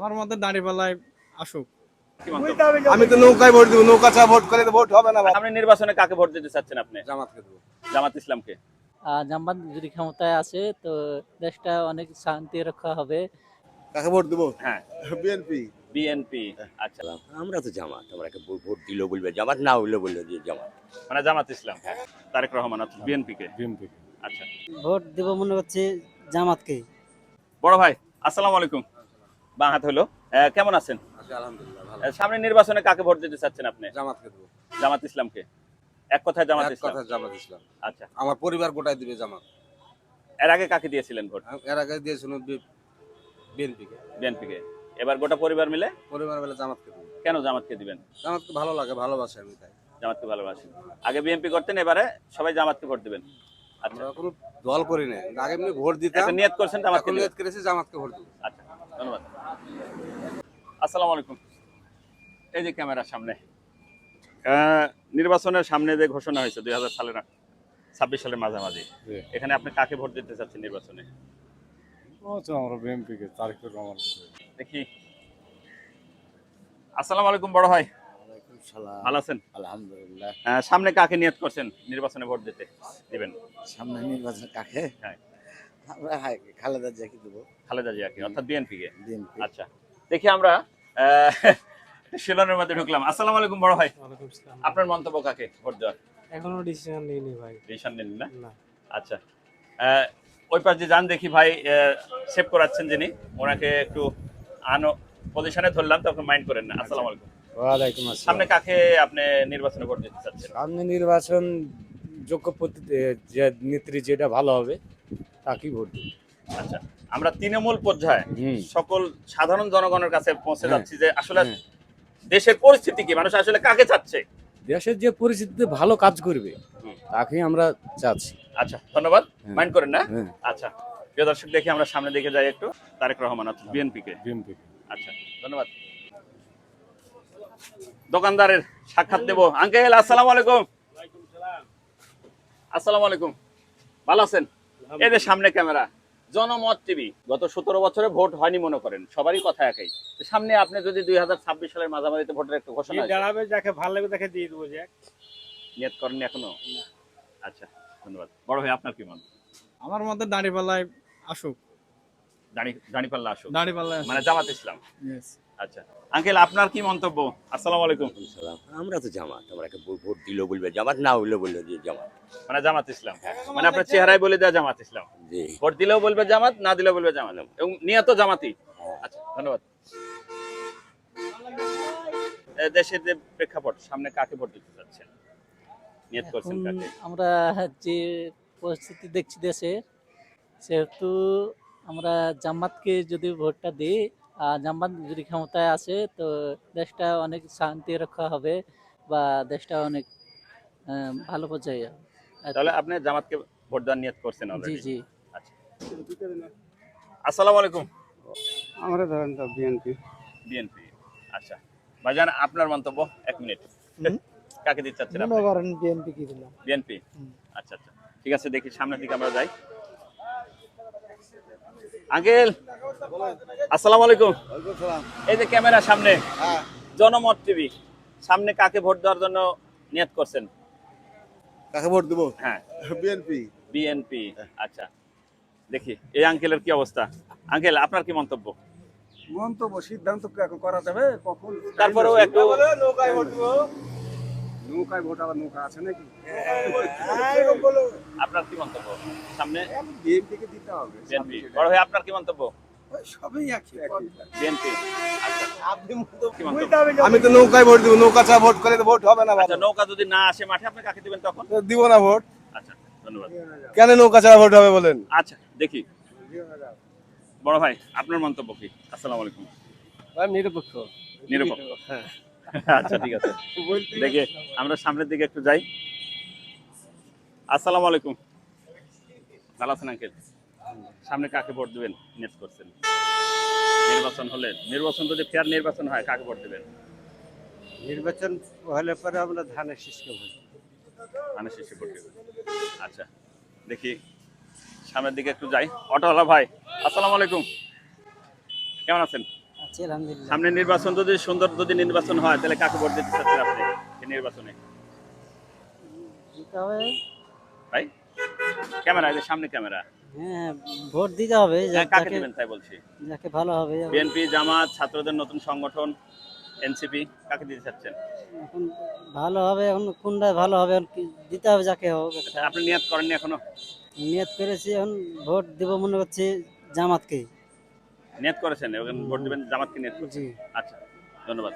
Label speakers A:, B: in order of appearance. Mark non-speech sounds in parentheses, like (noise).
A: আমার মতে দাঁড়িপাল্লায় আসুক?
B: আমি তো নৌকায় ভোট দিব নৌকা ছাড়া ভোট করে তো ভোট হবে না
C: আপনি নির্বাচনে কাকে ভোট দিতে চাচ্ছেন আপনি?
B: জামাতকে দেবো।
C: জামাত ইসলামকে।
D: জামাত যদি ক্ষমতায় আসে তো দেশটা অনেক শান্তি রক্ষা হবে।
B: কাকে ভোট দেবো?
C: হ্যাঁ।
B: বিএনপি।
C: বিএনপি আচ্ছা।
E: আমরা তো জামাত আমরা ভোট দিলেও বলবে জামাত না হইলেও বলবে যে জামাত।
C: মানে জামাত ইসলাম তারেক রহমান অর্থাৎ বিএনপি কে
A: বিএনপি।
C: আচ্ছা।
F: ভোট দেব মনে হচ্ছে জামাতকে।
C: বড় ভাই আসসালামু আলাইকুম। বাঁ হাত হলো। কেমন আছেন?
B: আলহামদুলিল্লাহ
C: সামনে নির্বাচনে কাকে ভোট দিতে চাচ্ছেন আপনি?
B: জামাতকে
C: জামাত ইসলামকে। এক কথায় জামাত ইসলাম।
B: জামাত ইসলাম।
C: আচ্ছা।
B: আমার পরিবার গোটায় দিবে জামাত।
C: এর আগে কাকে দিয়েছিলেন ভোট?
B: এর আগে দিয়েছিল বিএনপি কে
C: এবার গোটা পরিবার মিলে?
B: পরিবার মিলে জামাতকে দেবো।
C: কেন জামাতকে দিবেন?
B: জামাতকে ভালো লাগে ভালোবাসে আমি তাই।
C: জামাতকে ভালোবাসি। আগে বিএনপি করতেন এবারে সবাই জামাতকে ভোট দিবেন। আচ্ছা।
B: কোনো দল করি না আগে এমনি ভোট দিতাম।
C: নিয়ত করছেন জামাতকে
B: নিয়ত করেছি জামাতকে ভোট দেবো।
C: আচ্ছা। ধন্যবাদ। আসসালামু আলাইকুম। এই যে ক্যামেরার সামনে। নির্বাচনের সামনে যে ঘোষণা হয়েছে দুই হাজার সালের ছাব্বিশ সালের মাঝামাঝি এখানে আপনি কাকে ভোট দিতে চাচ্ছেন নির্বাচনে?
A: আমরা বিএনপি কে রহমান।
C: দেখি। আসসালামু আলাইকুম বড় ভাই।
E: সালাম।
C: ভালো আছেন?
E: আলহামদুলিল্লাহ।
C: সামনে কাকে নিয়ত করছেন নির্বাচনে ভোট দিতে দিবেন?
E: সামনে নির্বাচন কাকে?
C: হ্যাঁ।
E: আমরা খালেদা জিয়াকে দেবো।
C: খালেদা জিয়াকে অর্থাৎ বিএনপি কে? আচ্ছা দেখি আমরা (laughs) শিলনের মধ্যে ঢুকলাম। আসসালামু আলাইকুম বড় ভাই। আপনার মন্তব্য কাকে ভোট দেওয়ার?
A: এখনও ডিসিশন নেইনি ভাই।
C: ডিসিশন নিন না? আচ্ছা ওই পাশে যান দেখি ভাই সেভ করাচ্ছেন যিনি ওনাকে একটু আনো পজিশনে ধরলাম তখন মাইন্ড করেন না। আসসালামু আলাইকুম।
G: ওয়ালাইকুম
C: সামনে কাকে আপনি নির্বাচনে দিতে চাচ্ছেন?
G: সামনে নির্বাচন যোগ্য নেত্রী যেটা ভালো হবে তাকেই ভোট।
C: আচ্ছা আমরা তৃণমূল পর্যায়ে সকল সাধারণ জনগণের কাছে পৌঁছে
G: হ্যাঁ।
C: যাচ্ছি যে আসলে
G: হ্যাঁ।
C: দেশের পরিস্থিতি কি? মানুষ আসলে কাকে চাচ্ছে?
G: দেশের যে পরিস্থিতিতে ভালো কাজ করবে। তাকেই আমরা চাচ্ছি।
C: আচ্ছা ধন্যবাদ।
G: হ্যাঁ।
C: মাইন্ড করেন না? আচ্ছা প্রিয় দর্শক দেখি আমরা সামনে দিকে যাই একটু। তারেক রহমান বিএনপি কে
A: বিএনপি।
C: আচ্ছা ধন্যবাদ। দোকানদারের সাক্ষাৎ দেব। আঙ্কেল আসসালামু আলাইকুম। আসসালামু আলাইকুম। ভালো আছেন? এই যে সামনে ক্যামেরা জনমত টিভি। গত সতেরো বছরে ভোট হয়নি মনে করেন সবারই কথা একাই। সামনে আপনি যদি দুই হাজার ছাব্বিশ সালের মাঝামাঝিতে ভোটের একটা ঘোষণা
A: দাঁড়াবে যাকে ভালো লাগবে তাকে দিয়ে দেবো যে
C: নিয়ত করেন এখনও? আচ্ছা ধন্যবাদ। বড় ভাই আপনার কি মন
A: আমার মতে দাঁড়িয়ে পালায়
C: আসুক। দাঁড়িপাল্লা আসুক।
A: দাঁড়িপাল্লায়
C: মানে জামাত ইসলাম। আচ্ছা। আঙ্কেল আপনার কি মন্তব্য? আসসালামু আলাইকুম।
E: সালাম আমরা তো জামাত। আমরা ভোট দিলেও বলবে জামাত না হইলেও যে জামাত।
C: মানে জামাত ইসলাম। মানে আপনার চেহারায় বলে দেওয়া জামাত ইসলাম। ভোট দিলেও বলবে জামাত না দিলেও বলবে জামাত। এবং নিয়ত জামাতি আচ্ছা ধন্যবাদ। দেশের যে প্রেক্ষাপট সামনে কাকে ভোট দিতে চাচ্ছেন? নিয়ত করছেন কাকে?
D: আমরা যে পরিস্থিতি দেখছি দেশে সেহেতু আমরা জামাতকে যদি ভোটটা দিই আর জামাত যদি ক্ষমতায় আসে তো দেশটা অনেক শান্তি রক্ষা হবে বা দেশটা অনেক ভালো পর্যায়ে যাবে
C: তাহলে আপনি জামাতকে ভোট দেওয়ার নিয়ত করছেন
D: জি জি।
C: আচ্ছা। আসসালামু আলাইকুম
A: আমরা ধরেন তো বিএনপি
C: বিএনপি আচ্ছা। ভাইজান আপনার মন্তব্য এক মিনিট। (laughs) কাকে দিতে চাচ্ছেন আপনি?
F: বিএনপি কি দিলাম
C: বিএনপি আচ্ছা আচ্ছা। ঠিক আছে দেখি সামনের দিকে আমরা যাই। আঙ্কেল আসসালামু আলাইকুম। এই যে ক্যামেরা সামনে
B: হ্যাঁ
C: জনমত টিভি সামনে কাকে ভোট দেওয়ার জন্য নিয়ত করছেন?
B: কাকে ভোট দেবো?
C: হ্যাঁ।
B: বিএনপি।
C: বিএনপি আচ্ছা। দেখি এই আঙ্কেলের কি অবস্থা? আঙ্কেল আপনার কি মন্তব্য?
B: মন্তব্য সিদ্ধান্ত করা যাবে? কখন?
C: তারপরেও একটু
B: নৌকায় ভোট আবার নৌকা আছে নাকি?
C: আপনার কি মন্তব্য? সামনে?
B: বিএনপি কে দিতে হবে
C: বিএনপি। বড় ভাই আপনার কি মন্তব্য?
B: সবই একই।
C: বিএনপি। আচ্ছা।
B: আপনি
C: কি মন্তব্য?
B: আমি তো নৌকায় ভোট দিব নৌকা ছাড়া ভোট করলে তো ভোট হবে না
C: আচ্ছা নৌকা যদি না আসে মাঠে আপনি কাকে দিবেন তখন?
B: দিব না ভোট।
C: আচ্ছা ধন্যবাদ।
B: কেন নৌকা ছাড়া ভোট হবে বলেন?
C: আচ্ছা দেখি। বড় ভাই আপনার মন্তব্য কি? আসসালামু আলাইকুম।
A: নিরপেক্ষ।
C: নিরপেক্ষ। আচ্ছা ঠিক আছে। দেখে আমরা সামনের দিকে একটু যাই। আসসালামু আলাইকুম। ভালো আছেন আঙ্কেল? সামনে কাকে ভোট দিবেন? নিয়ত করছেন। নির্বাচন হলে নির্বাচন যদি ফেয়ার নির্বাচন হয় কাকে ভোট দিবেন?
F: নির্বাচন হলে পরে আমরা ধানের শীষকে ভোট
C: মানে শেষে ভোট দিবেন। আচ্ছা দেখি সামনের দিকে একটু যাই। অটোওয়ালা ভাই আসসালামু আলাইকুম। কেমন আছেন?
F: আছি আলহামদুলিল্লাহ।
C: সামনে নির্বাচন যদি সুন্দর যদি নির্বাচন হয় তাহলে কাকে ভোট দিতে চাচ্ছেন আপনি এই নির্বাচনে?
F: দিতে হবে।
C: ভাই ক্যামেরা এই যে সামনে ক্যামেরা।
F: হ্যাঁ ভোট দিতে হবে
C: কাকে দিবেন তাই বলছি।
F: যাকে ভালো হবে।
C: বিএনপি জামাত ছাত্রদের নতুন সংগঠন এনসিপি কাকে দিতে চাচ্ছেন?
F: এখন ভালো হবে এখন কোনটা ভালো হবে দিতে হবে যাকে হোক।
C: আপনি নিয়াত করেননি এখনও?
F: নিয়ত করেছি এখন ভোট দিব মনে করছি জামাতকে
C: নিয়াত করেছেন এবং ভোট দেবেন জামাতকে নেট
F: জি।
C: আচ্ছা ধন্যবাদ।